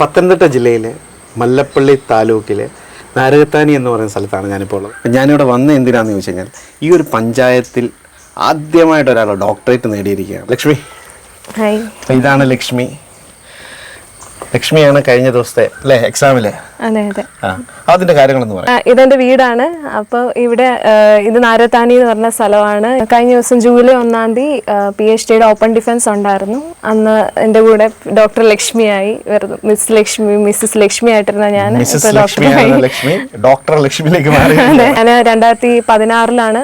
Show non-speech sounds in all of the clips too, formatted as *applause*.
പത്തനംതിട്ട ജില്ലയിലെ മല്ലപ്പള്ളി താലൂക്കിലെ നാരകത്താനി എന്ന് പറയുന്ന സ്ഥലത്താണ് ഞാനിപ്പോൾ ഉള്ളത്. ഞാനിവിടെ വന്ന എന്തിനാന്ന് ചോദിച്ചു കഴിഞ്ഞാൽ ഈ ഒരു പഞ്ചായത്തിൽ ആദ്യമായിട്ട് ഒരാൾ ഡോക്ടറേറ്റ് നേടിയിരിക്കുകയാണ്. ലക്ഷ്മി. ഇതാണ് ലക്ഷ്മി. ലക്ഷ്മിയാണ് കഴിഞ്ഞ ദിവസത്തെ അല്ലേ എക്സാമിലെ അതെ അതെ. കാര്യങ്ങളെന്ന് പറയാം. ഇതെന്റെ വീടാണ്. അപ്പോൾ ഇവിടെ ഇത് നാരത്താനി എന്ന് പറഞ്ഞ സ്ഥലമാണ്. കഴിഞ്ഞ ദിവസം ജൂലൈ ഒന്നാം തീയതി പി എച്ച് ഡിയുടെ ഓപ്പൺ ഡിഫൻസ് ഉണ്ടായിരുന്നു. അന്ന് എന്റെ കൂടെ ഡോക്ടർ ലക്ഷ്മിയായി വരുന്നു. മിസ് ലക്ഷ്മി മിസ്സസ് ലക്ഷ്മി ആയിട്ടിരുന്ന ഞാൻ ലക്ഷ്മി ഡോക്ടർ ലക്ഷ്മിയിലേക്ക് *laughs* മാറി. ഞാൻ രണ്ടായിരത്തി പതിനാറിലാണ്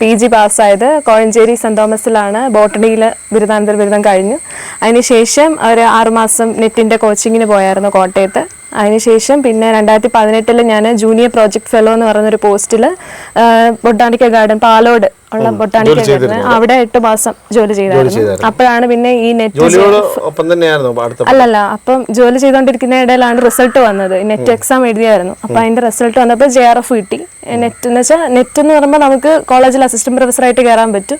പി ജി പാസ്സായത്. കോഴഞ്ചേരി സെന്റ് തോമസിലാണ് ബോട്ടണിയിൽ ബിരുദാനന്തര ബിരുദം കഴിഞ്ഞു. അതിനുശേഷം ഒരു ആറുമാസം നെറ്റിന്റെ കോച്ചിങ്ങിന് പോയായിരുന്നു കോട്ടയത്ത്. അതിനുശേഷം പിന്നെ രണ്ടായിരത്തി പതിനെട്ടിൽ ഞാൻ ജൂനിയർ പ്രോജക്ട് ഫെലോ എന്ന് പറയുന്നൊരു പോസ്റ്റിൽ ബൊട്ടാണിക്കൽ ഗാർഡൻ പാലോട് ഉള്ള ബൊട്ടാണിക്കൽ ഗാർഡന് അവിടെ എട്ട് മാസം ജോലി ചെയ്തായിരുന്നു. അപ്പോഴാണ് പിന്നെ ഈ നെറ്റ് അല്ലല്ല അപ്പം ജോലി ചെയ്തുകൊണ്ടിരിക്കുന്ന ഇടയിലാണ് റിസൾട്ട് വന്നത്. നെറ്റ് എക്സാം എഴുതിയായിരുന്നു. അപ്പൊ അതിന്റെ റിസൾട്ട് വന്നപ്പോൾ ജെ ആർ എഫ് കിട്ടി. നെറ്റ് എന്ന് വെച്ചാൽ നെറ്റ് എന്ന് പറയുമ്പോൾ നമുക്ക് കോളേജിൽ അസിസ്റ്റന്റ് പ്രൊഫസറായിട്ട് കയറാൻ പറ്റും.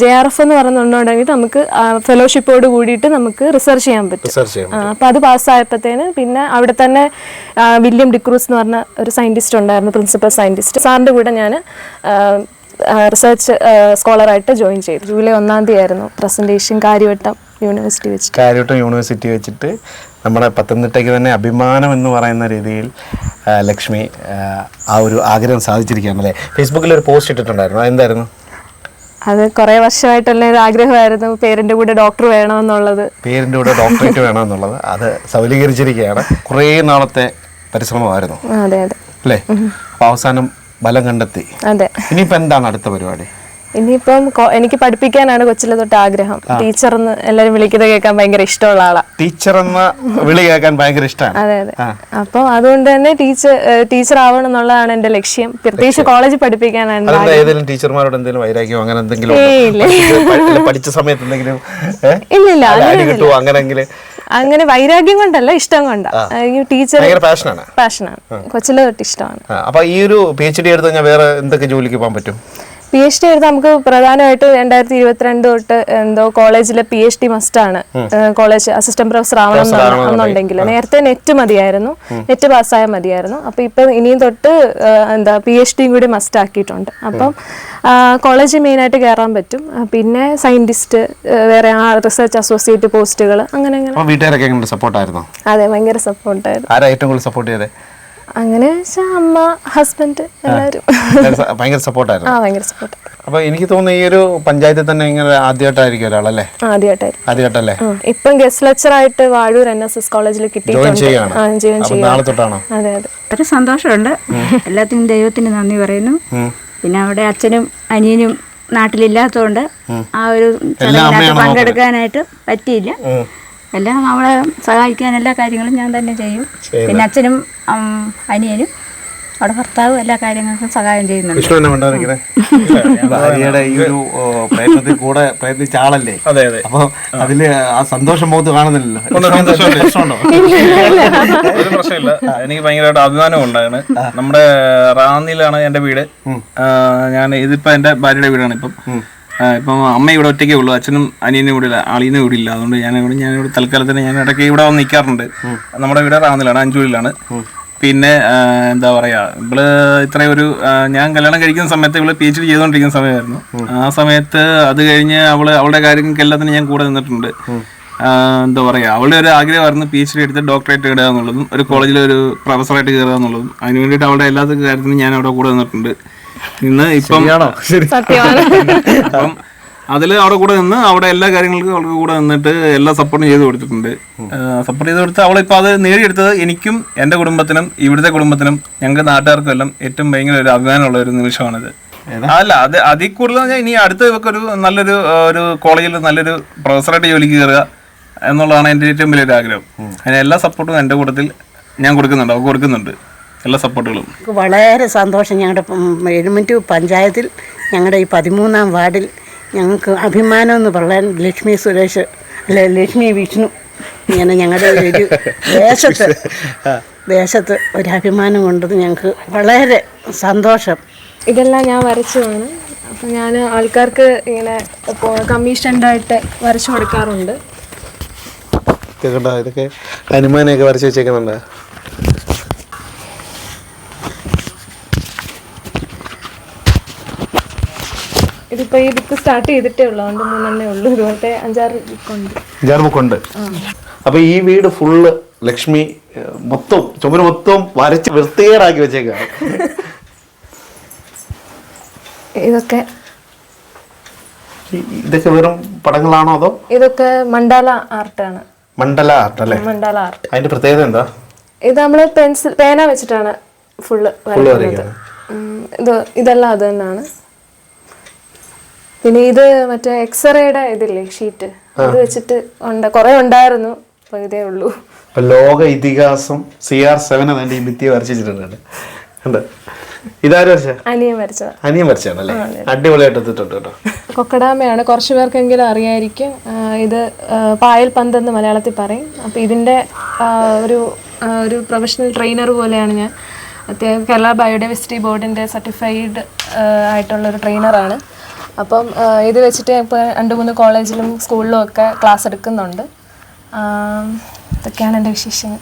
ജെ ആർ എഫ് എന്ന് പറയുന്നുണ്ടെങ്കിൽ നമുക്ക് ഫെലോഷിപ്പോട് കൂടിയിട്ട് നമുക്ക് റിസർച്ച് ചെയ്യാൻ പറ്റും. അപ്പൊ അത് പാസ്സായപ്പോഴത്തേന് പിന്നെ അവിടെ തന്നെ വില്യം ഡിക്രൂസ് എന്ന് പറഞ്ഞ ഒരു സയന്റിസ്റ്റ് ഉണ്ടായിരുന്നു പ്രിൻസിപ്പൽ സയന്റിസ്റ്റ് സാറിന്റെ കൂടെ ഞാൻ റിസർച്ച് സ്കോളറായിട്ട് ജോയിൻ ചെയ്തു. ജൂലൈ ഒന്നാം തീയതി ആയിരുന്നു പ്രസന്റേഷൻ കാര്യവട്ടം യൂണിവേഴ്സിറ്റി വെച്ച് കാര്യവട്ടം യൂണിവേഴ്സിറ്റി വെച്ചിട്ട് നമ്മുടെ പത്തനംതിട്ടയ്ക്ക് തന്നെ അഭിമാനം എന്ന് പറയുന്ന രീതിയിൽ ലക്ഷ്മി ആ, ഒരു ആഗ്രഹം സാധിച്ചിരിക്കുകയാണ് അല്ലേ? ഫേസ്ബുക്കിൽ ഒരു പോസ്റ്റ് ഇട്ടിട്ടുണ്ടായിരുന്നു. എന്തായിരുന്നു അത് കുറേ വർഷമായിട്ടുള്ള ഒരു ആഗ്രഹമായിരുന്നു. പേരന്റെ കൂടെ ഡോക്ടർ വേണമെന്നുള്ളത്. പേരിന്റെ കൂടെ ഡോക്ടറേറ്റ് വേണമെന്നുള്ളത്. അത് സൗലീകരിച്ചിരിക്കുകയാണ്. കുറേ നാളത്തെ പരിശ്രമമായിരുന്നു. അതെ അതെ. അല്ലേ? അപ്പോൾ അവസാനം ബലം കണ്ടെത്തി. അതെ. ഇനിയിപ്പോ എന്താണ് അടുത്ത പരിപാടി? ഇനിയിപ്പം എനിക്ക് പഠിപ്പിക്കാനാണ് കൊച്ചിലെ തൊട്ട് ആഗ്രഹം. ടീച്ചർ എന്ന് എല്ലാരും വിളിക്കുന്നത് കേൾക്കാൻ ഭയങ്കര ഇഷ്ടമുള്ള ആളാ. ടീച്ചർ എന്ന വിളി കേൾക്കാൻ ഭയങ്കര ഇഷ്ടമാണ് അതെ അതെ. അപ്പം അതുകൊണ്ട് തന്നെ ടീച്ചർ ടീച്ചർ ആവണം എന്നുള്ളതാണ് എന്റെ ലക്ഷ്യം. പ്രത്യേകിച്ച് കോളേജിൽ പഠിപ്പിക്കാനാണ് ഏതെങ്കിലും ടീച്ചർമാരോട് എന്തെങ്കിലും വൈരാഗ്യം അങ്ങനെ എന്തെങ്കിലും? പഠിച്ച- പഠി- പഠിച്ച സമയത്ത് എന്തെങ്കിലും ഇല്ല ഇല്ല അങ്ങനെങ്കിൽ അങ്ങനെ വൈരാഗ്യം കൊണ്ടല്ല ഇഷ്ടം കൊണ്ടാ. ഈ ടീച്ചർ ഭയങ്കര പാഷനാണ് പാഷനാണ് കൊച്ചിലെ തൊട്ട് ഇഷ്ടമാണ്. അപ്പൊ ഈ ഒരു പി എച്ച് ഡി എടുത്ത് കഴിഞ്ഞാൽ വേറെ എന്തൊക്കെ ജോലിക്ക് പോകാൻ പറ്റും? പി എച്ച് ഡി എടുത്ത് നമുക്ക് പ്രധാനമായിട്ട് രണ്ടായിരത്തി ഇരുപത്തിരണ്ട് തൊട്ട് എന്തോ കോളേജിലെ പി എച്ച് ഡി മസ്റ്റാണ് കോളേജ് അസിസ്റ്റന്റ് പ്രൊഫസർ ആവണം എന്നുണ്ടെങ്കിൽ. നേരത്തെ നെറ്റ് മതിയായിരുന്നു. നെറ്റ് പാസ്സായാൽ മതിയായിരുന്നു. അപ്പൊ ഇപ്പൊ ഇനിയും തൊട്ട് എന്താ പി എച്ച് ഡിയും കൂടി മസ്റ്റ് ആക്കിയിട്ടുണ്ട്. അപ്പം മെയിൻ ആയിട്ട് കയറാൻ പറ്റും. പിന്നെ സയന്റിസ്റ്റ് വേറെ ആ റിസർച്ച് അസോസിയേറ്റ് പോസ്റ്റുകൾ അങ്ങനെ അങ്ങനെ. വീട്ടുകാരൊക്കെ സപ്പോർട്ടായിരുന്നോ അതെ ഭയങ്കര സപ്പോർട്ടായിരുന്നു ആരാ ഏറ്റവും കൂടുതൽ സപ്പോർട്ട് ചെയ്തേ? അങ്ങനെ വെച്ചാൽ അമ്മ ഹസ്ബൻഡ് എല്ലാവരും. ഭയങ്കര സപ്പോർട്ടായിരുന്നു ആ ഭയങ്കര സപ്പോർട്ട് അപ്പൊ എനിക്ക് തോന്നുന്നു ഈ ഒരു പഞ്ചായത്തിൽ തന്നെ ഇങ്ങനെ ആദ്യമായിട്ടായിരിക്കും ഒരാളല്ലേ ആദ്യമായിട്ടല്ലേ? ഇപ്പം ഗസ്റ്റ് ലെക്ചർ ആയിട്ട് വാഴൂർ എൻ എസ് എസ് കോളേജിൽ കിട്ടി കിട്ടിയിട്ടുണ്ട്. നാളെ തൊട്ടാണോ? അതെ അതെ. ഒരു സന്തോഷമുണ്ട്. എല്ലാത്തിനും ദൈവത്തിന് നന്ദി പറയുന്നു. പിന്നെ അവിടെ അച്ഛനും അനിയനും നാട്ടിലില്ലാത്തതുകൊണ്ട് ആ ഒരു പങ്കെടുക്കാനായിട്ട് പറ്റിയില്ല. എല്ലാം അവളെ സഹായിക്കാൻ എല്ലാ കാര്യങ്ങളും ഞാൻ തന്നെ ചെയ്യും. പിന്നെ അച്ഛനും അനിയനും അവിടെ ഭർത്താവും എല്ലാ കാര്യങ്ങൾക്കും സഹായം ചെയ്യുന്നുണ്ട്. *laughs* ഭാര്യയുടെ ഈ ഒരു പ്രയത്നത്തിൽ കൂടെ പ്രയത്നിച്ച ആളല്ലേ? അതെ അതെ. അപ്പൊ അതിൽ ആ സന്തോഷം മുഖത്ത് കാണുന്നില്ലല്ലോ. ഒരു പ്രശ്നമില്ല. എനിക്ക് ഭയങ്കരമായിട്ട് അഭിമാനം ഉണ്ടാണ് നമ്മുടെ റാന്നിയിലാണ് എന്റെ വീട്. ഞാൻ ഇതിപ്പോ എന്റെ ഭാര്യയുടെ വീടാണ് ഇപ്പം. ഇപ്പം അമ്മ ഇവിടെ ഒറ്റയ്ക്കേ ഉള്ളൂ. അച്ഛനും അനിയനും ഇവിടെ ഇല്ല. അളിയനും ഇവിടെ ഇല്ല. അതുകൊണ്ട് ഞാൻ ഇവിടെ ഞാൻ ഇവിടെ തൽക്കാലത്തിന് ഞാൻ ഇടയ്ക്ക് ഇവിടെ വന്ന് നിൽക്കാറുണ്ട് നമ്മുടെ വീട് റാന്നിലാണ് അഞ്ചൂരിലാണ്. പിന്നെ എന്താ പറയാ ഇവൾ ഇത്രയും ഒരു ഞാൻ കല്യാണം കഴിക്കുന്ന സമയത്ത് ഇവൾ പി എച്ച് ഡി ചെയ്തുകൊണ്ടിരിക്കുന്ന സമയമായിരുന്നു. ആ സമയത്ത് അത് കഴിഞ്ഞ് അവൾ അവളുടെ കാര്യങ്ങൾക്ക് എല്ലാത്തിനും ഞാൻ കൂടെ നിന്നിട്ടുണ്ട്. എന്താ പറയാ അവളുടെ ഒരു ആഗ്രഹമായിരുന്നു പി എച്ച് ഡി എടുത്ത് ഡോക്ടറേറ്റ് ഇടുക എന്നുള്ളതും ഒരു കോളേജിൽ ഒരു പ്രൊഫസറായിട്ട് കയറുക എന്നുള്ളതും. അതിന് വേണ്ടിയിട്ട് അവളുടെ എല്ലാ കാര്യത്തിനും ഞാൻ അവിടെ കൂടെ നിന്നിട്ടുണ്ട്. ഇന്ന് ഇപ്പം സത്യമാണ്. അപ്പം അതിൽ അവിടെ കൂടെ നിന്ന് അവിടെ എല്ലാ കാര്യങ്ങൾക്കും അവൾക്ക് കൂടെ നിന്നിട്ട് എല്ലാ സപ്പോർട്ടും ചെയ്ത് കൊടുത്തിട്ടുണ്ട്. സപ്പോർട്ട് ചെയ്ത് കൊടുത്ത് അവളിപ്പോൾ അത് നേടിയെടുത്തത് എനിക്കും എന്റെ കുടുംബത്തിനും ഇവിടുത്തെ കുടുംബത്തിനും ഞങ്ങൾക്ക് നാട്ടുകാർക്കും എല്ലാം ഏറ്റവും ഭയങ്കര ഒരു അഭിമാനമുള്ള ഒരു നിമിഷമാണിത്. അല്ല അത് അതിൽ കൂടുതൽ പറഞ്ഞാൽ ഇനി അടുത്ത ഇവർക്ക് ഒരു നല്ലൊരു ഒരു കോളേജിൽ നല്ലൊരു പ്രൊഫസറായിട്ട് ജോലിക്ക് കയറുക എന്നുള്ളതാണ് എന്റെ ഏറ്റവും വലിയൊരു ആഗ്രഹം. അതിന് എല്ലാ സപ്പോർട്ടും എന്റെ കൂട്ടത്തിൽ ഞാൻ കൊടുക്കുന്നുണ്ട് അവർക്ക് കൊടുക്കുന്നുണ്ട്. എല്ലാ സപ്പോർട്ടുകളും. വളരെ സന്തോഷം ഞങ്ങളുടെ എഴുമറ്റൂർ പഞ്ചായത്തിൽ ഞങ്ങളുടെ ഈ പതിമൂന്നാം വാർഡിൽ ഞങ്ങൾക്ക് അഭിമാനം എന്ന് പറയാൻ ലക്ഷ്മി സുരേഷ് അല്ലെ ലക്ഷ്മി വിഷ്ണു ഇങ്ങനെ ഞങ്ങളുടെ ഒരു ദേശത്ത് ദേശത്ത് ഒരു അഭിമാനം കൊണ്ടത് ഞങ്ങൾക്ക് വളരെ സന്തോഷം. ഇതെല്ലാം ഞാൻ വരച്ചതാണ് അപ്പം ഞാൻ ആൾക്കാർക്ക് ഇങ്ങനെ കമ്മീഷൻഡായിട്ട് വരച്ചു കൊടുക്കാറുണ്ട്. ഇതൊക്കെ ഹനുമാനെയൊക്കെ വരച്ച് വെച്ചേക്കുന്നുണ്ട്. ഇതിപ്പോ ഈ ബുക്ക് സ്റ്റാർട്ട് ചെയ്തിട്ടേ ഉള്ളൂ. അതുകൊണ്ട് മൂന്നെണ്ണേ ഉള്ളൂ. ഇതുപോലത്തെ അഞ്ചാറ് ബുക്കുണ്ട് അഞ്ചാറ് ബുക്കുണ്ട് അപ്പൊ ഈ വീട് ഫുള്ള് ലക്ഷ്മി മൊത്തം ചുമര് മൊത്തം വരച്ച് വൃത്തിയേറാക്കി വെച്ചേക്കാണ്. ഇതൊക്കെ? ഇതൊക്കെ വെറും പടങ്ങളാണോ അതോ? ഇതൊക്കെ മണ്ടാല ആർട്ടാണ് മണ്ഡല ആർട്ട് അല്ലേ? മണ്ഡാല ആർട്ട് അതിന്റെ പ്രത്യേകത എന്താ? ഇത് നമ്മൾ പെൻസിൽ പേന വെച്ചിട്ടാണ് ഫുള്ള് വരയ്ക്കുന്നത്. ഇത് ഇതെല്ലാം അത് തന്നെയാണ്. പിന്നെ ഇത് മറ്റേ എക്സ്റേയുടെ ഇതില്ലേ ഷീറ്റ് അത് വെച്ചിട്ട് ഉണ്ട് കുറെ ഉണ്ടായിരുന്നു അപ്പൊ ഇതേ ഉള്ളൂ. ലോക ഇതിഹാസം സി ആർ സെവൻ അതിന്റെ ഭിത്തി വരച്ചിട്ടുണ്ട് ഉണ്ട്. ഇതാരും വരച്ച? അനിയൻ വരച്ചത്. അനിയൻ വരച്ചാണല്ലേ അടിപൊളിയായിട്ട് എത്തിയിട്ടുണ്ട് കേട്ടോ. കൊക്കടാമയാണ്. കുറച്ച് പേർക്കെങ്കിലും അറിയായിരിക്കും. ഇത് പായൽ പന്ത് എന്ന് മലയാളത്തിൽ പറയും. അപ്പൊ ഇതിന്റെ ഒരു ഒരു പ്രൊഫഷണൽ ട്രെയിനർ പോലെയാണ് ഞാൻ. അത്യാവശ്യം കേരള ബയോഡൈവേഴ്സിറ്റി ബോർഡിന്റെ സർട്ടിഫൈഡ് ആയിട്ടുള്ള ഒരു ട്രെയിനറാണ് അപ്പം ഇത് വെച്ചിട്ട് ഇപ്പോൾ രണ്ട് മൂന്ന് കോളേജിലും സ്കൂളിലും ഒക്കെ ക്ലാസ് എടുക്കുന്നുണ്ട്. ഇതൊക്കെയാണ് എന്റെ വിശേഷങ്ങൾ.